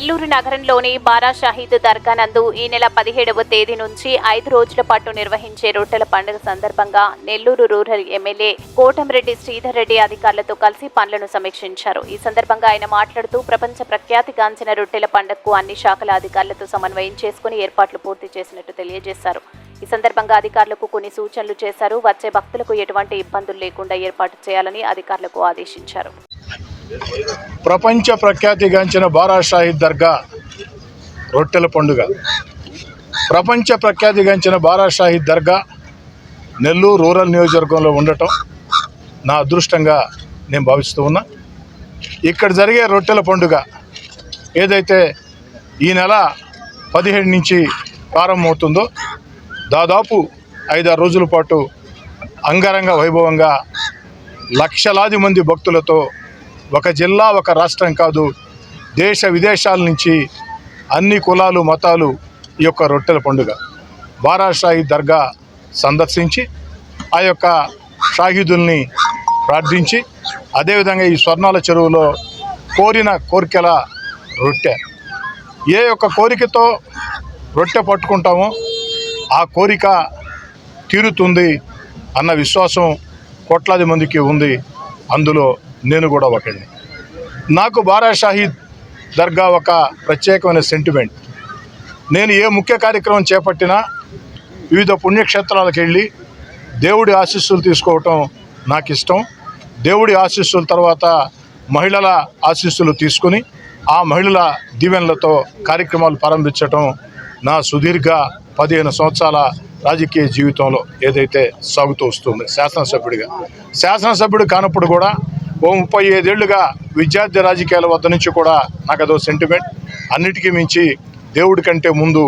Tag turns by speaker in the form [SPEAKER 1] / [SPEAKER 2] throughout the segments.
[SPEAKER 1] నెల్లూరు నగరంలోని బారా షాహీద్ దర్గా నందు ఈ నెల పదిహేడవ తేదీ నుంచి ఐదు రోజుల పాటు నిర్వహించే రొట్టెల పండుగ సందర్భంగా నెల్లూరు రూరల్ ఎమ్మెల్యే కోటంరెడ్డి శ్రీధర్ రెడ్డి అధికారులతో కలిసి పనులను సమీక్షించారు. ఈ సందర్భంగా ఆయన మాట్లాడుతూ ప్రపంచ ప్రఖ్యాతిగాంచిన రొట్టెల పండుగకు అన్ని శాఖల అధికారులతో సమన్వయం చేసుకుని ఏర్పాట్లు పూర్తి చేసినట్టు తెలియజేశారు. ఈ సందర్భంగా అధికారులకు కొన్ని సూచనలు చేశారు. వచ్చే భక్తులకు ఎటువంటి ఇబ్బందులు లేకుండా ఏర్పాటు చేయాలని అధికారులకు ఆదేశించారు.
[SPEAKER 2] ప్రపంచ ప్రఖ్యాతిగాంచిన బారా షాహిద్ దర్గా రొట్టెల పండుగ. ప్రపంచ ప్రఖ్యాతిగాంచిన బారా షాహిద్ దర్గా నెల్లూరు రూరల్ నియోజకవర్గంలో ఉండటం నా అదృష్టంగా నేను భావిస్తూ ఉన్నా. ఇక్కడ జరిగే రొట్టెల పండుగ ఏదైతే ఈ నెల పదిహేడు నుంచి ప్రారంభమవుతుందో దాదాపు ఐదారు రోజుల పాటు అంగరంగ వైభవంగా లక్షలాది మంది భక్తులతో ఒక జిల్లా ఒక రాష్ట్రం కాదు దేశ విదేశాల నుంచి అన్ని కులాలు మతాలు ఈ యొక్క రొట్టెల పండుగ. బారాషాహి దర్గా సందర్శించి ఆ యొక్క షాహిదుల్ని ప్రార్థించి అదేవిధంగా ఈ స్వర్ణాల చెరువులో కోరిన కోరికల రొట్టె. ఏ యొక్క కోరికతో రొట్టె పట్టుకుంటామో ఆ కోరిక తీరుతుంది అన్న విశ్వాసం కోట్లాది మందికి ఉంది. అందులో నేను కూడా ఒకడిని. నాకు బారా షాహీద్ దర్గా ఒక ప్రత్యేకమైన సెంటిమెంట్ నేను ఏ ముఖ్య కార్యక్రమం చేపట్టినా వివిధ పుణ్యక్షేత్రాలకు వెళ్ళి దేవుడి ఆశీస్సులు తీసుకోవటం నాకు ఇష్టం దేవుడి ఆశీస్సుల తర్వాత మహిళల ఆశీస్సులు తీసుకుని ఆ మహిళల దీవెనలతో కార్యక్రమాలు ప్రారంభించటం నా సుదీర్ఘ పదిహేను సంవత్సరాల రాజకీయ జీవితంలో ఏదైతే సాగుతూ వస్తుంది శాసనసభ్యుడిగా. శాసనసభ్యుడు కానప్పుడు కూడా ఓ ముప్పై ఐదేళ్ళుగా విద్యార్థి రాజకీయాల వద్ద నుంచి కూడా నాకు అదో సెంటిమెంట్ అన్నిటికీ మించి దేవుడి కంటే ముందు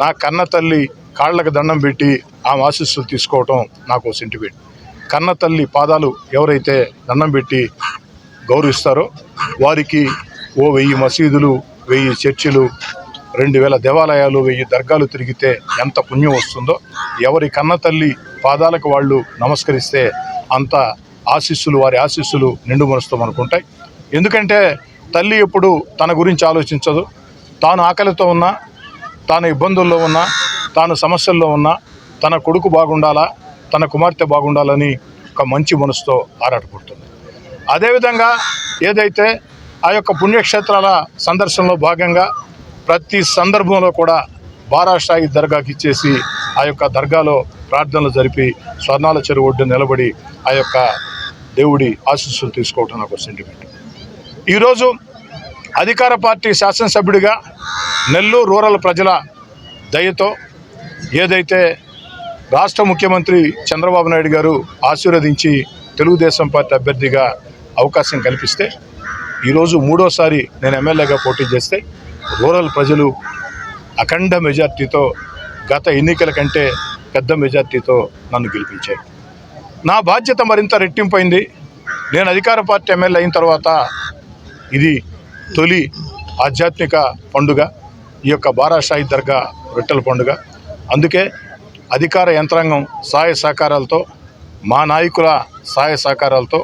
[SPEAKER 2] నా కన్న తల్లి కాళ్ళకు దండం పెట్టి ఆమె ఆశీస్సులు తీసుకోవటం నాకు సెంటిమెంట్ కన్న తల్లి పాదాలు ఎవరైతే దండం పెట్టి గౌరవిస్తారో వారికి ఓ వెయ్యి మసీదులు వెయ్యి చర్చిలు రెండు వేల దేవాలయాలు వెయ్యి దర్గాలు తిరిగితే ఎంత పుణ్యం వస్తుందో ఎవరి కన్న తల్లి పాదాలకు వాళ్ళు నమస్కరిస్తే అంత ఆశీస్సులు వారి ఆశీస్సులు నిండు మనసుతో అనుకుంటాయి ఎందుకంటే తల్లి ఎప్పుడు తన గురించి ఆలోచించదు. తాను ఆకలితో ఉన్నా తాను ఇబ్బందుల్లో ఉన్నా తాను సమస్యల్లో ఉన్నా తన కొడుకు బాగుండాలా తన కుమార్తె బాగుండాలని ఒక మంచి మనసుతో ఆరాటపడుతుంది అదేవిధంగా ఏదైతే ఆ యొక్క పుణ్యక్షేత్రాల సందర్శనలో భాగంగా ప్రతి సందర్భంలో కూడా బారాషాయి దర్గాకి ఇచ్చేసి ఆ యొక్క దర్గాలో ప్రార్థనలు జరిపి స్వర్ణాల చెరువు ఒడ్డు నిలబడి ఆ యొక్క దేవుడి ఆశీస్సులు తీసుకోవటం నాకు సెంటిమెంట్ ఈరోజు అధికార పార్టీ శాసనసభ్యుడిగా నెల్లూరు రూరల్ ప్రజల దయతో ఏదైతే రాష్ట్ర ముఖ్యమంత్రి చంద్రబాబు నాయుడు గారు ఆశీర్వదించి తెలుగుదేశం పార్టీ అభ్యర్థిగా అవకాశం కల్పిస్తే ఈరోజు మూడోసారి నేను ఎమ్మెల్యేగా పోటీ చేస్తే రూరల్ ప్రజలు అఖండ మెజార్టీతో గత ఎన్నికల కంటే పెద్ద మెజార్టీతో నన్ను గెలిపించారు. నా బాధ్యత మరింత రెట్టింపైంది. నేను అధికార పార్టీ ఎమ్మెల్యే అయిన తర్వాత ఇది తొలి ఆధ్యాత్మిక పండుగ ఈ యొక్క బారాషాయి దర్గా రొట్టెల పండుగ. అందుకే అధికార యంత్రాంగం సహాయ సహకారాలతో మా నాయకుల సహాయ సహకారాలతో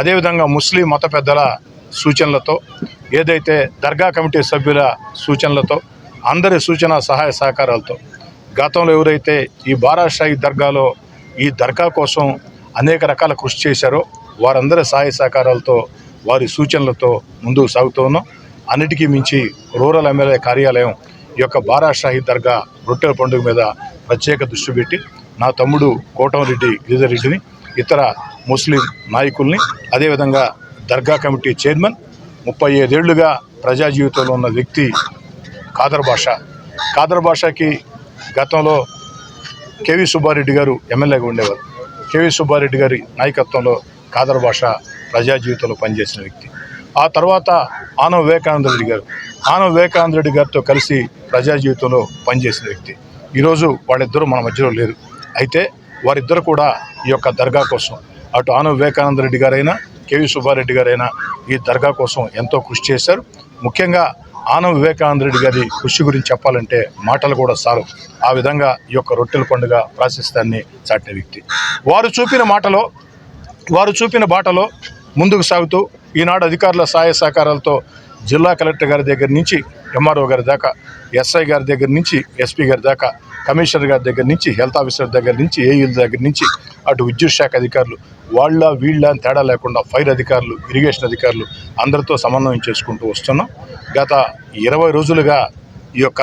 [SPEAKER 2] అదేవిధంగా ముస్లిం మత పెద్దల సూచనలతో ఏదైతే దర్గా కమిటీ సభ్యుల సూచనలతో అందరి సూచన సహాయ సహకారాలతో గతంలో ఎవరైతే ఈ బారాషాయి దర్గాలో ఈ దర్గా కోసం అనేక రకాల కృషి చేశారో వారందరి సహాయ సహకారాలతో వారి సూచనలతో ముందుకు సాగుతూ ఉన్నాం. అన్నిటికీ మించి రూరల్ ఎమ్మెల్యే కార్యాలయం ఈ యొక్క బారాషాహి దర్గా రొట్టెల పండుగ మీద ప్రత్యేక దృష్టి పెట్టి నా తమ్ముడు కోటంరెడ్డి గిరిధరెడ్డిని ఇతర ముస్లిం నాయకుల్ని అదేవిధంగా దర్గా కమిటీ చైర్మన్ ముప్పై ఐదేళ్ళుగా ప్రజా జీవితంలో ఉన్న వ్యక్తి కాదర్ భాష కాదర్ భాషకి గతంలో కేవి సుబ్బారెడ్డి గారు ఎమ్మెల్యేగా ఉండేవారు. కేవి సుబ్బారెడ్డి గారి నాయకత్వంలో కాదర్ భాష ప్రజా జీవితంలో పనిచేసిన వ్యక్తి. ఆ తర్వాత ఆనవ వివేకానంద రెడ్డి గారు. ఆనవ వివేకానంద రెడ్డి గారితో కలిసి ప్రజా జీవితంలో పనిచేసిన వ్యక్తి. ఈరోజు వాళ్ళిద్దరూ మన మధ్యలో లేరు. అయితే వారిద్దరు కూడా ఈ యొక్క దర్గా కోసం అటు ఆనవ వివేకానంద రెడ్డి గారైనా కేవి సుబ్బారెడ్డి గారైనా ఈ దర్గా కోసం ఎంతో కృషి చేశారు. ముఖ్యంగా ఆనం వివేకానంద రెడ్డి గారి కృషి గురించి చెప్పాలంటే మాటలు కూడా సారు. ఆ విధంగా ఈ యొక్క రొట్టెల పండుగ ప్రాశస్తాన్ని చాటిన వ్యక్తి. వారు చూపిన మాటలో వారు చూపిన బాటలో ముందుకు సాగుతూ ఈనాడు అధికారుల సహాయ సహకారాలతో జిల్లా కలెక్టర్ గారి దగ్గర నుంచి ఎంఆర్ఓ గారి దాకా ఎస్ఐ గారి దగ్గర నుంచి ఎస్పీ గారి దాకా కమిషనర్ గారి దగ్గర నుంచి హెల్త్ ఆఫీసర్ దగ్గర నుంచి ఏఈల దగ్గర నుంచి అటు విద్యుత్ శాఖ అధికారులు వాళ్ళ వీళ్ళ అని తేడా లేకుండా ఫైర్ అధికారులు ఇరిగేషన్ అధికారులు అందరితో సమన్వయం చేసుకుంటూ వస్తున్నాం. గత ఇరవై రోజులుగా ఈ యొక్క